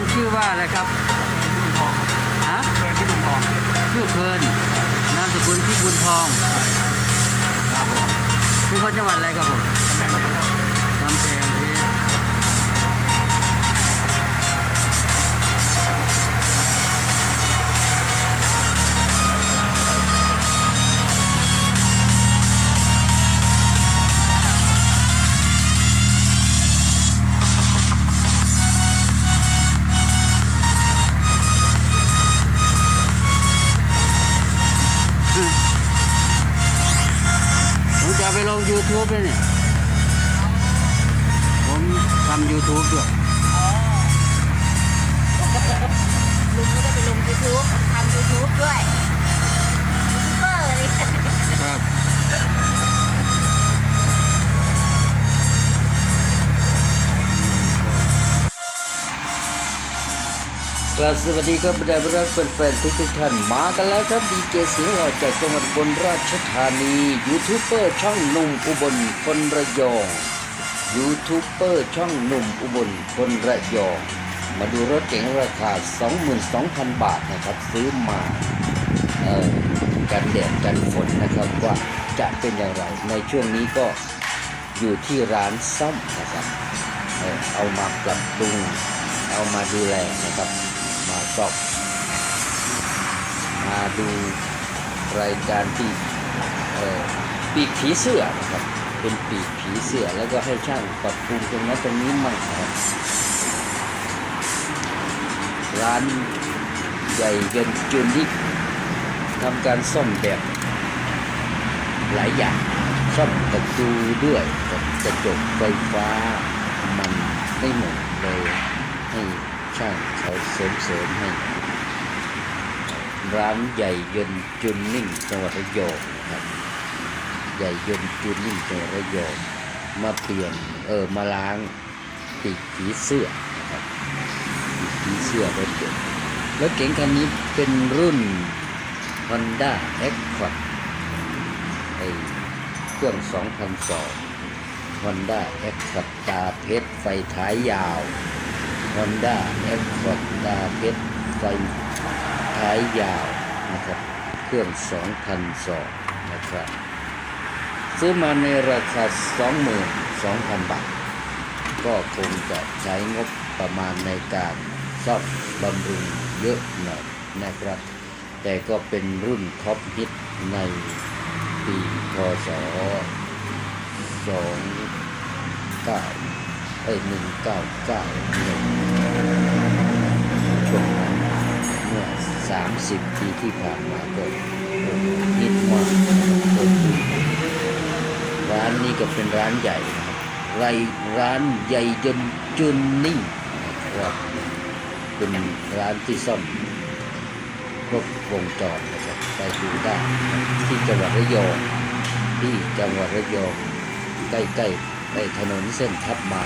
นชื่อว่าอะไรครับฮะเพื่อนที่ลุญทองชื่อเพลินนามสกุลพิบุญทองครับผมเป็นคนจังหวัดอะไรครับผม ง สวัสดีครับบรรดารักแฟนๆทุกๆท่านมากันแล้วครับดีเจเสียงหล่อจากจังหวัดบนราชธานียูทูบเบอร์ช่องหนุ่มอุบลคนระยองยูทูบเบอร์ช่องหนุ่มอุบลคนระยองมาดูรถเก๋งราคา 22,000 บาทนะครับ ซื้อมาเอ่อกันแดดกันฝนนะครับว่าจะเป็นอย่างไรในช่วงนี้ก็อยู่ที่ร้านซ่อมนะครับ เอามาปรับปรุงเอามาดูแลนะครับ มาซ่อมมาดูรายการที่เอ่อปีกผีเสื้อนะครับ เป็นปีกผีเสื้อแล้วก็ให้ช่างปรับปรุงตรงนั้นตรงนี้มั่งครับร้านใหญ่เกินจุนที่ทำการซ่อมแบบหลายอย่างซ่อมประตูด้วยกระจกไฟฟ้ามันไม่หมดเลยให้ ช่างเขาเสริมเสริมให้ ร้านใหญ่ยนต์จุนนิ่งจังหวัดระยองครับ ใหญ่ยนต์จุนนิ่งจังหวัดระยองมาเปลี่ยนเออมาล้างปีกผีเสื้อนะครับผีเสื้อรถเก๋งรถเก๋งคันนี้เป็นรุ่น Honda Accord ไอเครื่อง 2002 Honda Accord ตาเพชรไฟท้ายยาว Honda Accord ตาเพชรไฟท้ายยาวนะครับ เครื่อง2002นะครับ ซื้อมาในราคา 22,000 บาท ก็คงจะใช้งบประมาณในการซ่อมบำรุงเยอะหน่อยนะครับ แต่ก็เป็นรุ่นท็อปฮิตในปีพศ29 เอ้ย199ช่วงนั้นเมื่อ30ปีที่ผ่านมาก็โอ้โหฮิตมากโอ้โหร้านนี้ก็เป็นร้านใหญ่นะครับไรร้านใหญ่ยนจุนนิ่งนะครับเป็นร้านที่ซ่อมครบวงจรนะครับไปดูได้ที่จังหวัดระยองที่จังหวัดระยองใกล้ๆใกล้ถนนเส้นทับมา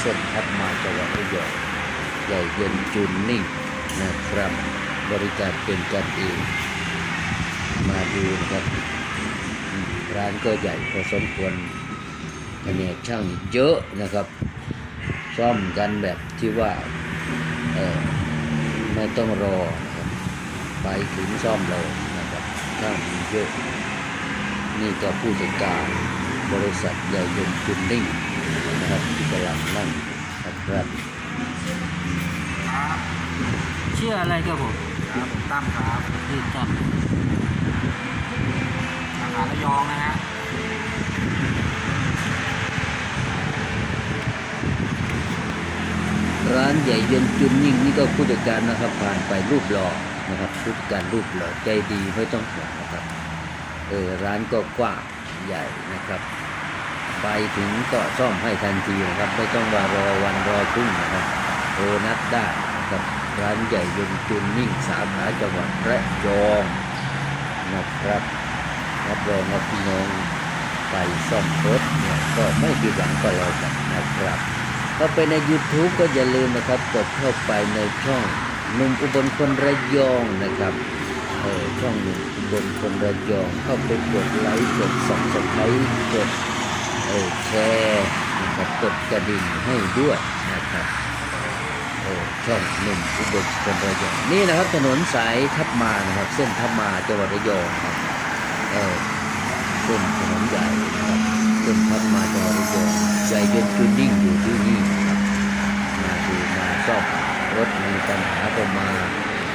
เส้นทับมาจังหวัดระยองใหญ่เย็นจุนนิ่งนะครับ บริการเป็นกันเอง มาดูนะครับ ร้านก็ใหญ่พอสมควรแผนกช่างเยอะนะครับ ซ่อมกันแบบที่ว่าไม่ต้องรอนะครับไปถึงซ่อมเลยนะครับช่างเยอะ นี่ก็ผู้จัดการ บริษัทใหญ่ยนต์จุนนิ่งนะครับที่กำลังนั่งนะครับ ชื่ออะไรครับผมครับผมตั้มครับชื่อตั้มสาขาระยองนะฮะร้านใหญ่ยนต์จุนนิ่งนี่ก็ผู้จัดการนะครับ ผ่านไปรูปหล่อนะครับผู้จัดการรูปหล่อใจดีไม่ต้องห่วงนะครับเออร้านก็กว้าง ใหญ่นะครับ ไปถึงก็ซ่อมให้ทันทีนะครับ ไม่ต้องมารอวันรอพรุ่งนะครับโทรนัดได้นะครับร้านใหญ่ยนจุนนิ่งสาขาจังหวัดระยองนะครับรับรองว่าพี่น้องไปซ่อมรถเนี่ยก็ไม่ผิดหวังก็แล้วกันนะครับเข้าไปใน YouTube ก็อย่าลืมนะครับกดเข้าไปในช่องหนุ่มอุบลคนระยองนะครับเออช่องหนึ่ง บนคนระยองเข้าไปกดไลค์กดสับสไครต์กดเออแชร์นะครับกดกระดิ่งให้ด้วยนะครับเออ้ช่องหนุ่มอุบลเป็นระยองนี่นะครับถนนสายทับมานะครับ เส้นทับมาจังหวัดระยองครับเออเส้นถนนใหญ่นะครับเส้นทับมาจังหวัดระยองใจเย็นจูนิ่งอยู่ที่นี่นะครับมาดูมาซ่อมรถมีปัญหาก็มา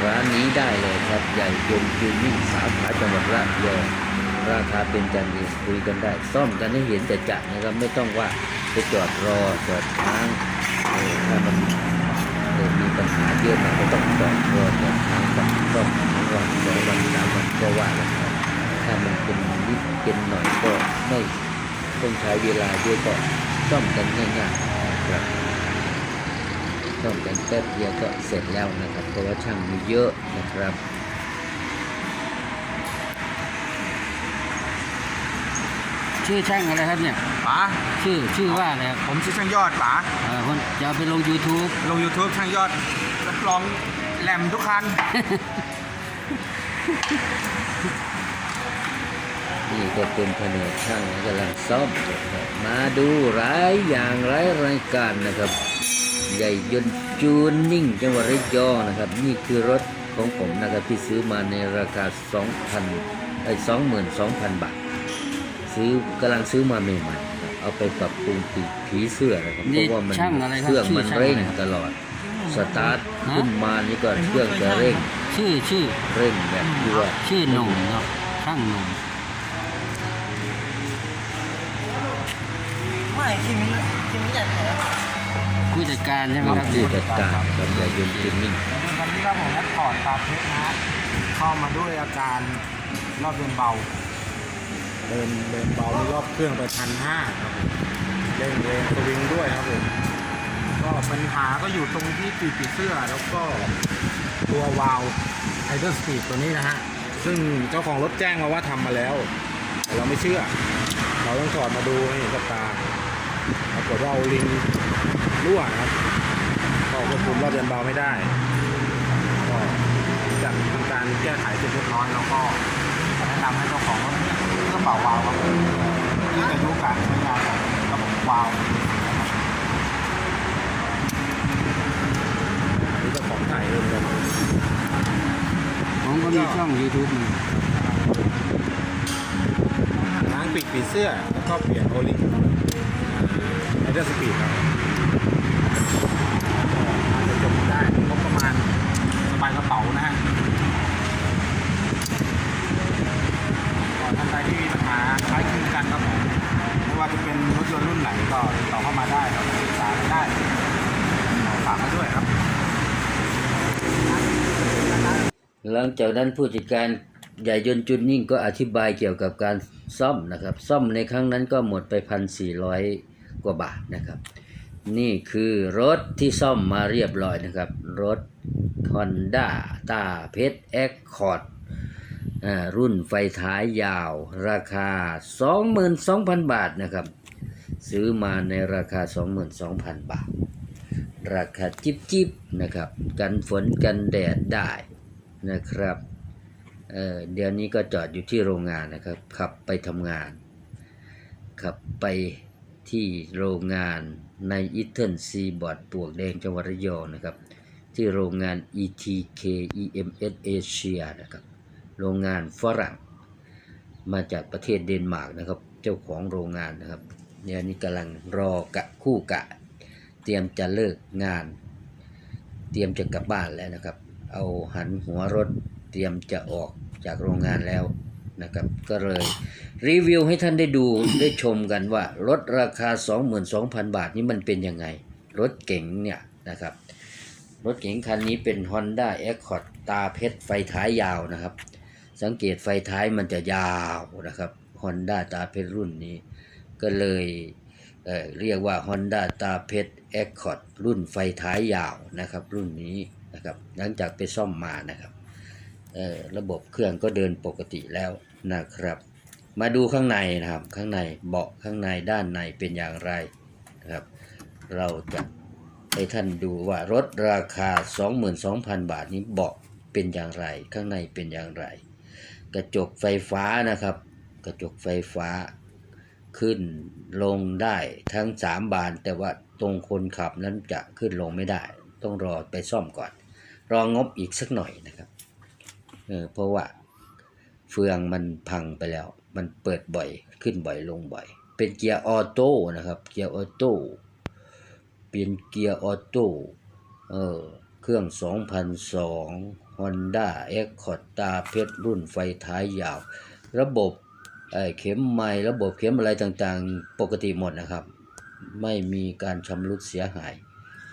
ร้านนี้ได้เลยครับใหญ่ยนต์จูนิ่งสาขาจังหวัดระยองราคาเป็นกันเองคุยกันได้ ซ่อมกันให้เห็นแต่จะนะครับไม่ต้องว่าไปจอดรอจอดค้างเออถ้ามันมีปัญหาเยอะมันก็ต้องจอดรอจอดค้างกับซ่อมทั้งวันสองวันสามวันก็ว่ากันถ้ามันเป็นนิดเป็นหน่อยก็ไม่ต้องใช้เวลาเยอะก็ซ่อมกันง่ายๆครับ ซ่อมกันแป๊บเดียวก็เสร็จแล้วนะครับเพราะว่าช่างมีเยอะนะครับชื่อช่างอะไรครับเนี่ยป๋าชื่อชื่อว่าอะไรครับผมชื่อช่างยอดป๋าเอ่อคนจะเอาไปลง YouTube ลง YouTube ช่างยอดรับรองแหลมทุกคัน นี่ก็เป็นแผนกช่างกำลังซ่อมนะครับมาดูหลายอย่างหลายรายการนะครับ ใหญ่ยนต์จูนนิ่งจังหวัดระยองนะครับ นี่คือรถของผมนะครับที่ซื้อมาในราคา 2,000ไอ้22,000 บาท ซื้อกำลังซื้อมาใหม่ๆนะครับเอาไปปรับปรุงปีกผีเสื้อนะครับเพนี่ราะว่ามันช่างอะไรครับเครื่องชื่อมันช่างเร่งอะไรครับตลอดสตาร์ทฮะขึ้นมานี่ก็เครื่องจะเร่ง ชื่อชื่อเร่งแบบที่ว่าชื่อหนุ่มเนาะช่างหนุ่มไม่คิมคิมอยากเหรอ ผู้จัดการใช่ไหมครับผู้จัดการกับใหญ่ยนต์จูนนิ่งคันนี้ครับผมแอดพอร์ตตาเพชรนะฮะเข้ามาด้วยอาการรอบเดินเบา เดินเดินเบานี่รอบเครื่องไปพันห้าครับผมเร่งเร่งสวิงด้วยครับผมก็ปัญหาก็อยู่ตรงที่ปีกผีเสื้อแล้วก็ตัววาล์วไฮเดอร์สปีดตัวนี้นะฮะซึ่งเจ้าของรถแจ้งมาว่าทำมาแล้ว แต่เราไม่เชื่อ เราต้องถอดมาดูให้เห็นกับตาปรากฏว่าเอาลิง รั่วนะครับก็ควบคุมรอบเดินเบาไม่ได้ก็จากทำการแก้ไขเสร็จเรียบร้อยแล้วก็แนะนำให้เจ้าของรถเนี่ยเครื่องเป่าวาล์วครับผมยืดอายุการใช้งานของระบบวาล์วนะครับนี่เจ้าของถ่ายเองเลยผมก็มีช่อง YouTube หนึ่งล้างปีกปีเสื้อแล้วก็เปลี่ยนโอลิงไอเดอร์สปีดครับอาจจะจบได้งบประมาณส บายกระเป๋านะฮะก่อนท่านใดที่มีปัญหาคล้ายคลึงกันครับผมไม่ว่าจะเป็นรถยนต์รุ่นไหนก็ติดต่อเข้ามาได้ครับปรึกษากันได้ฝากไว้ด้วยครับ หลังจากนั้นผู้จัดการใหญ่ยนจุดนิ่งก็อธิบายเกี่ยวกับการซ่อมนะครับ ซ่อมในครั้งนั้นก็หมดไปพันสี่ร้อยกว่าบาทนะครับ นี่คือรถที่ซ่อมมาเรียบร้อยนะครับ รถ Honda ตาเพชร Accord อ่ารุ่นไฟท้ายยาว ราคา 22,000 บาทนะครับ ซื้อมาในราคา 22,000 บาท ราคาจิบจิบๆนะครับ กันฝนกันแดดได้นะครับเเดี๋ยวนี้ก็จอดอยู่ที่โรงงานนะครับ ขับไปทำงาน ขับไปที่โรงงานในอิตเทิลซีบอร์ดปวกแดงจังหวัดระยองนะครับ ที่โรงงาน ETK EMS Asia นะครับโรงงานฝรั่ง มาจากประเทศเดนมาร์กนะครับ เจ้าของโรงงานนะครับเนี่ยนี่กำลังรอกะคู่กะ เตรียมจะเลิกงาน เตรียมจะกลับบ้านแล้วนะครับ เอาหันหัวรถเตรียมจะออกจากโรงงานแล้วนะครับก็เลยรีวิวให้ท่านได้ดูได้ชมกันว่า รถราคา 22,000 บาทนี้มันเป็นยังไง รถเก๋งเนี่ยนะครับ รถเก๋งคันนี้เป็น Honda Accord ตาเพชรไฟท้ายยาวนะครับ สังเกตไฟท้ายมันจะยาวนะครับ Honda ตาเพชรรุ่นนี้ ก็เลยเเรียกว่า Honda ตาเพชร Accord รุ่นไฟท้ายยาวนะครับ รุ่นนี้นะครับ หลังจากไปซ่อมมานะครับระบบเครื่องก็เดินปกติแล้วนะครับ มาดูข้างในนะครับ ข้างในเบาะข้างในด้านในเป็นอย่างไรนะครับ เราจะ ให้ท่านดูว่ารถราคา 22,000 บาทนี้เบาะเป็นอย่างไร ข้างในเป็นอย่างไร กระจกไฟฟ้านะครับ กระจกไฟฟ้าขึ้นลงได้ทั้งสามบาน แต่ว่าตรงคนขับนั้นจะขึ้นลงไม่ได้ ต้องรอไปซ่อมก่อน รองบอีกสักหน่อยนะครับเออเพราะว่าเฟืองมันพังไปแล้ว มันเปิดบ่อยขึ้นบ่อยลงบ่อย เป็นเกียร์ออโต้นะครับ เกียร์ออโต้ เป็นเกียร์ออโต้เออเครื่อง 2002 Honda Accord ตาเพชรรุ่นไฟท้ายยาว ระบบเเข็มไม้ระบบเข็มอะไรต่างๆ ปกติหมดนะครับ ไม่มีการชำรุดเสียหาย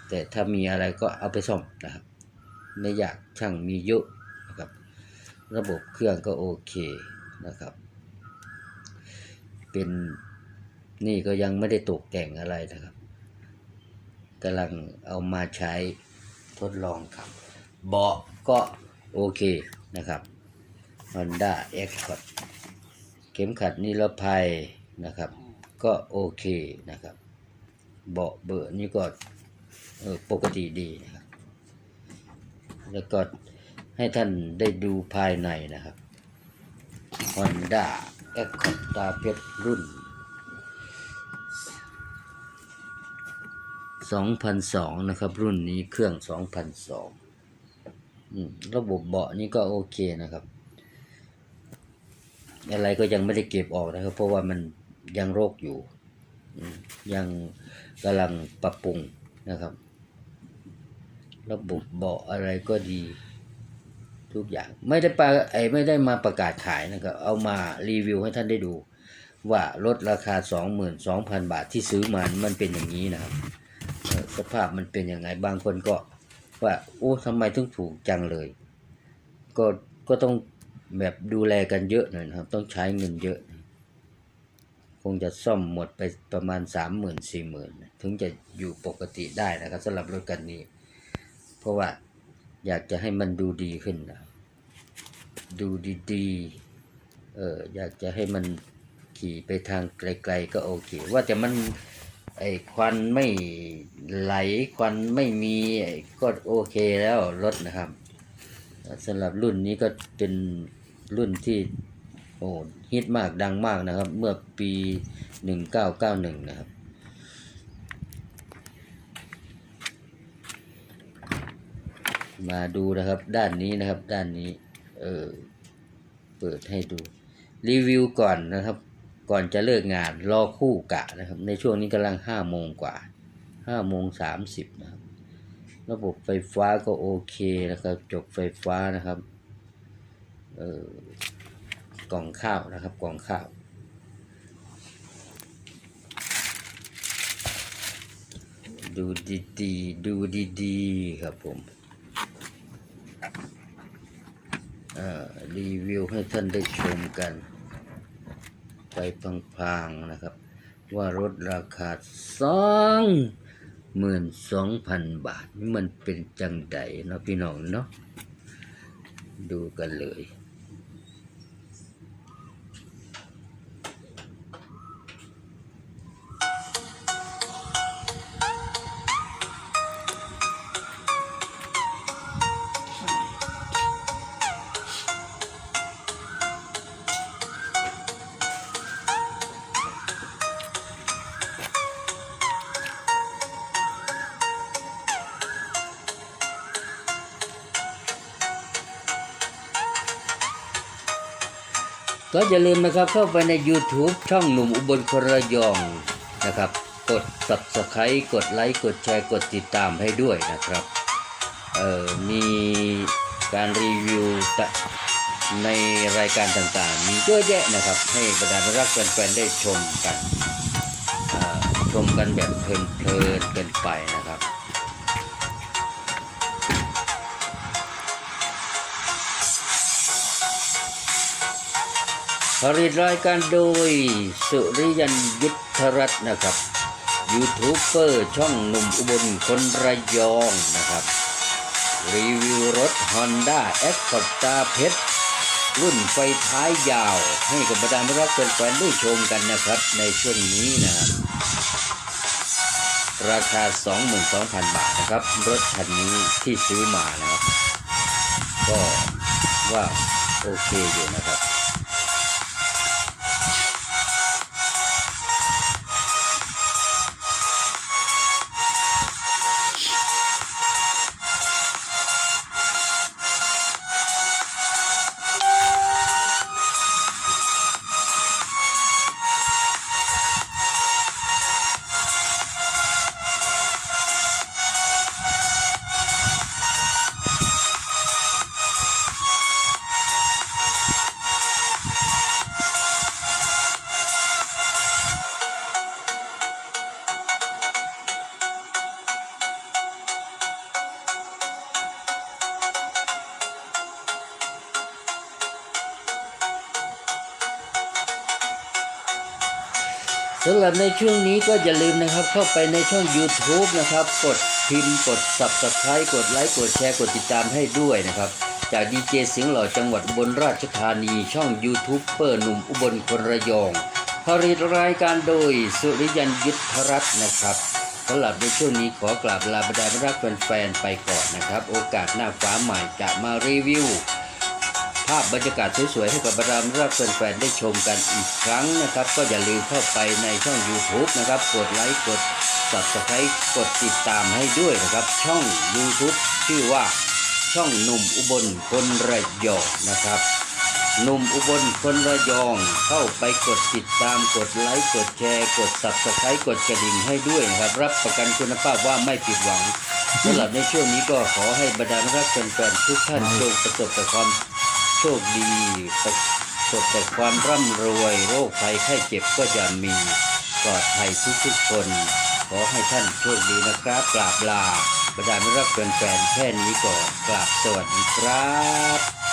แต่ถ้ามีอะไรก็เอาไปซ่อมนะครับไม่อยากช่างมีเยอะนะครับ ระบบเครื่องก็โอเคนะครับ เป็นนี่ก็ยังไม่ได้ตกแต่งอะไรนะครับ กำลังเอามาใช้ทดลองขับเบาะก็โอเคนะครับ Honda Accord เข็มขัดนิรภัยนะครับ ก็โอเคนะครับ เบาะเบอร์นี่ก็ปกติดีนะครับ แล้วก็ให้ท่านได้ดูภายในนะครับ Honda Accord ตาเพชรรุ่น 2002 นะครับ รุ่นนี้เครื่อง 2002อระบบเบาะนี่ก็โอเคนะครับ อะไรก็ยังไม่ได้เก็บออกนะครับ เพราะว่ามันยังโรคอยู่ ยังกำลังปรับปรุงนะครับ ระบบเบาะอะไรก็ดีทุกอย่างไม่ได้ปาไอไม่ได้มาประกาศขายนะครับ เอามารีวิวให้ท่านได้ดู ว่าลดราคา 22,000 บาทที่ซื้อมามันเป็นอย่างนี้นะครับ ภาพมันเป็นยังไง บางคนก็ว่าโอ้ทำไมถึงถูกจังเลย ก็ก็ต้องแบบดูแลกันเยอะหน่อยนะครับ ต้องใช้เงินเยอะ คงจะซ่อมหมดไปประมาณสามหมื่นสี่หมื่นถึงจะอยู่ปกติได้นะครับสำหรับรถคันนี้ เพราะว่าอยากจะให้มันดูดีขึ้นนะดูดีๆเอออยากจะให้มันขี่ไปทางไกล ๆ ก็โอเค ว่าแต่มัน ไอ้ควันไม่ไหลควันไม่มีไอ้ก็โอเคแล้วรถนะครับสำหรับรุ่นนี้ก็เป็นรุ่นที่โอ้ฮิตมากดังมากนะครับ เมื่อปี 1991 นะครับมาดูนะครับด้านนี้นะครับด้านนี้ เออ เปิดให้ดู รีวิวก่อนนะครับ ก่อนจะเลิกงานรอคู่กะนะครับ ในช่วงนี้กำลังห้าโมงกว่าห้าโมงสามสิบนะครับ ระบบไฟฟ้าก็โอเคนะครับจบไฟฟ้านะครับเออกล่องข้าวนะครับ กล่องข้าว ดูดีๆดูดีๆครับผมรีวิวให้ท่านได้ชมกัน ไปพังๆนะครับ ว่ารถราคาสองหมื่นสองพันบาทนี่มันเป็นจังใดเนาะพี่น้องเนาะดูกันเลย ก็อย่าลืมนะครับเข้าไปใน YouTube ช่องหนุ่มอุบลคนระยองนะครับ กด Subscribe กดไลค์กดแชร์กดติดตามให้ด้วยนะครับเอ่อมีการรีวิวในรายการต่างๆ มีเยอะแยะนะครับ ให้บรรดารักแฟนๆได้ชมกันชมกันแบบเพลินๆกันไปนะครับ ผลิตรายการโดย สุริยันยุทธรัตน์นะครับ ยูทูบเบอร์ช่องหนุ่มอุบลคนระยองนะครับ รีวิวรถ Honda Accord ตาเพชรรุ่นไฟท้ายยาว ให้กับบรรดารักแฟนๆได้ชมกันนะครับ ในช่วงนี้นะครับ ราคา 22,000 บาทนะครับ รถคันนี้ที่ซื้อมานะครับ ก็ว่าโอเคอยู่นะครับำหรับในช่วงนี้ก็อย่าลืมนะครับเข้าไปในช่อง YouTube นะครับ กดพิมพ์กด Subscribe กดไลค์กดแชร์กดติดตามให้ด้วยนะครับ จากดีเจเสียงหล่อจังหวัดอุบลราชธานี ช่อง YouTube เปอร์หนุ่มอุบลคนระยองผลิตรายการโดยสุริยันยุทธรัตน์นะครับสำหรับในช่วงนี้ขอกราบลาบรรดารักแฟนๆไปก่อนนะครับ โอกาสหน้าฟ้าใหม่จะมารีวิวาพบรรยากาศสวยๆ ให้กับบรรดารักแฟนๆได้ชมกันอีกครั้งนะครับ ก็อย่าลืมเข้าไปในช่อง YouTube นะครับ กดไลค์กด Subscribe กดติดตามให้ด้วยนะครับ ช่อง YouTube ชื่อว่าช่องหนุ่มอุบลคนระยองนะครับหนุ่มอุบลคนระยอง เข้าไปกดติดตามกดไลค์กดแชร์กด Subscribe กดกระดิ่งให้ด้วยนะครับ รับประกันคุณภาพว่าไม่ผิดหวังสำหรับในช่วงนี้ก็ขอให้บรรดารักแฟนๆทุกท่านจงประสบแต่ความ โชคดีประสบแต่ความร่ำรวย โรคภัยไข้เจ็บก็จะมีปลอดภัยทุกๆคน ขอให้ท่านโชคดีนะครับกราบลาบรรดาไม่รักแฟนๆแค่นี้ก่อนกราบสวัสดีครับ